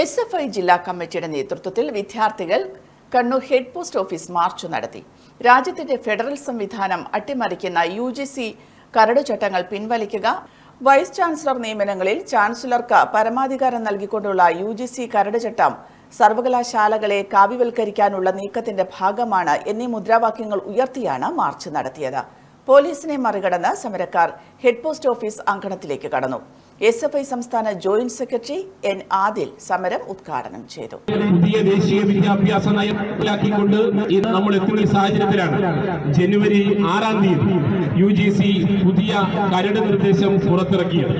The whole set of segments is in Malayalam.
എസ് എഫ് ഐ ജില്ലാ കമ്മിറ്റിയുടെ നേതൃത്വത്തിൽ വിദ്യാർത്ഥികൾ Kannur head post office march നടത്തി. രാജ്യത്തിന്റെ ഫെഡറൽ സംവിധാനം അട്ടിമറിക്കുന്ന യു ജി സി കരടുചട്ടങ്ങൾ പിൻവലിക്കുക വൈസ് ചാൻസലർ നിയമനങ്ങളിൽ ചാൻസലർക്ക് പരമാധികാരം നൽകിക്കൊണ്ടുള്ള യു ജി സി കരടുചട്ടം സർവകലാശാലകളെ കാവ്യവൽക്കരിക്കാനുള്ള നീക്കത്തിന്റെ ഭാഗമാണ് എന്നീ മുദ്രാവാക്യങ്ങൾ ഉയർത്തിയാണ് മാർച്ച് നടത്തിയത്. പോലീസിനെ മറികടന്ന് സമരക്കാർ ഹെഡ് പോസ്റ്റ് ഓഫീസ് അങ്കണത്തിലേക്ക് കടന്നു. എസ് എഫ് ഐ സംസ്ഥാന ജോയിന്റ് സെക്രട്ടറി എൻ ആദിൽ സമരം ഉദ്ഘാടനം ചെയ്തു. പുതിയ ദേശീയ വിദ്യാഭ്യാസ നയം നടപ്പിലാക്കിക്കൊണ്ട് ഇന്ന് നമ്മൾ എത്തുന്ന സാഹചര്യത്തിലാണ് ജനുവരി ആറാം തീയതി യു ജി സി പുതിയ കരട് നിർദ്ദേശം പുറത്തിറക്കിയത്.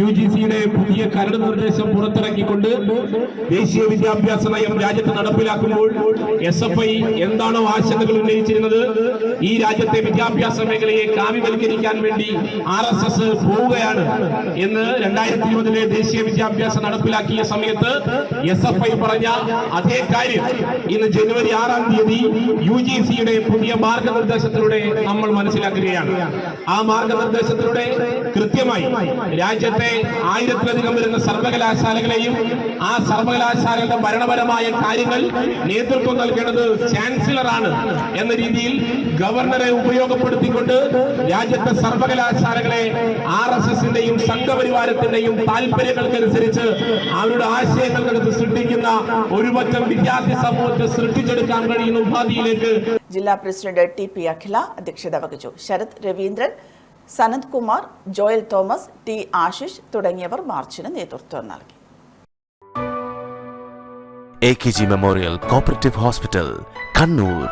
യു ജി സിയുടെ പുതിയ കരട് നിർദ്ദേശം പുറത്തിറക്കിക്കൊണ്ട് ദേശീയ വിദ്യാഭ്യാസ നയം രാജ്യത്ത് നടപ്പിലാക്കുമ്പോൾ എസ് എഫ് ഐ എന്താണോ ആശങ്കകൾ ഉന്നയിച്ചിരുന്നത് ഈ രാജ്യത്തെ വിദ്യാഭ്യാസ മേഖലയെ കാവ്യവൽക്കരിക്കാൻ വേണ്ടി ആർ എസ് എസ് പോവുകയാണ് എന്ന് രണ്ടായിരത്തി ഇരുപതിലെ ദേശീയ വിദ്യാഭ്യാസം നടപ്പിലാക്കിയ സമയത്ത് എസ് എഫ് ഐ പറഞ്ഞ അതേ കാര്യം. ഇന്ന് ജനുവരി ആറാം തീയതി യു ജി സിയുടെ പുതിയ മാർഗനിർദ്ദേശത്തിലൂടെ നമ്മൾ മനസ്സിലാക്കുകയാണ്. ആ മാർഗനിർദ്ദേശത്തിലൂടെ കൃത്യമായി രാജ്യത്തെ ആയിരത്തിലധികം വരുന്ന സർവകലാശാലകളെയും ആ സർവകലാശാലകളുടെ ഭരണപരമായ കാര്യങ്ങൾ നേതൃത്വം നൽകേണ്ടത് ചാൻസലറാണ് എന്ന രീതിയിൽ ഗവർണറെ ഉപയോഗപ്പെടുത്തിക്കൊണ്ട് രാജ്യത്തെ സർവകലാശാലകളെ ആർ എസ് എസിന്റെയും സംഘപരിവാരത്തിന്റെയും താല്പര്യങ്ങൾക്കനുസരിച്ച് അവരുടെ ആശയങ്ങൾക്കടുത്ത് സൃഷ്ടിക്കുന്ന ഒരുപറ്റം വിദ്യാർത്ഥി സമൂഹത്തെ സൃഷ്ടിച്ചെടുക്കാൻ കഴിയുന്ന ഉപാധിയിലേക്ക് ജില്ലാ പ്രസിഡന്റ് ടി പി അഖില അധ്യക്ഷത വഹിച്ചു. Sarath Raveendran Sanath Kumar Joel Thomas T Ashish തുടങ്ങിയവർ മാർച്ചിന് നേതൃത്വം നൽകി. A K G memorial cooperative hospital Kannur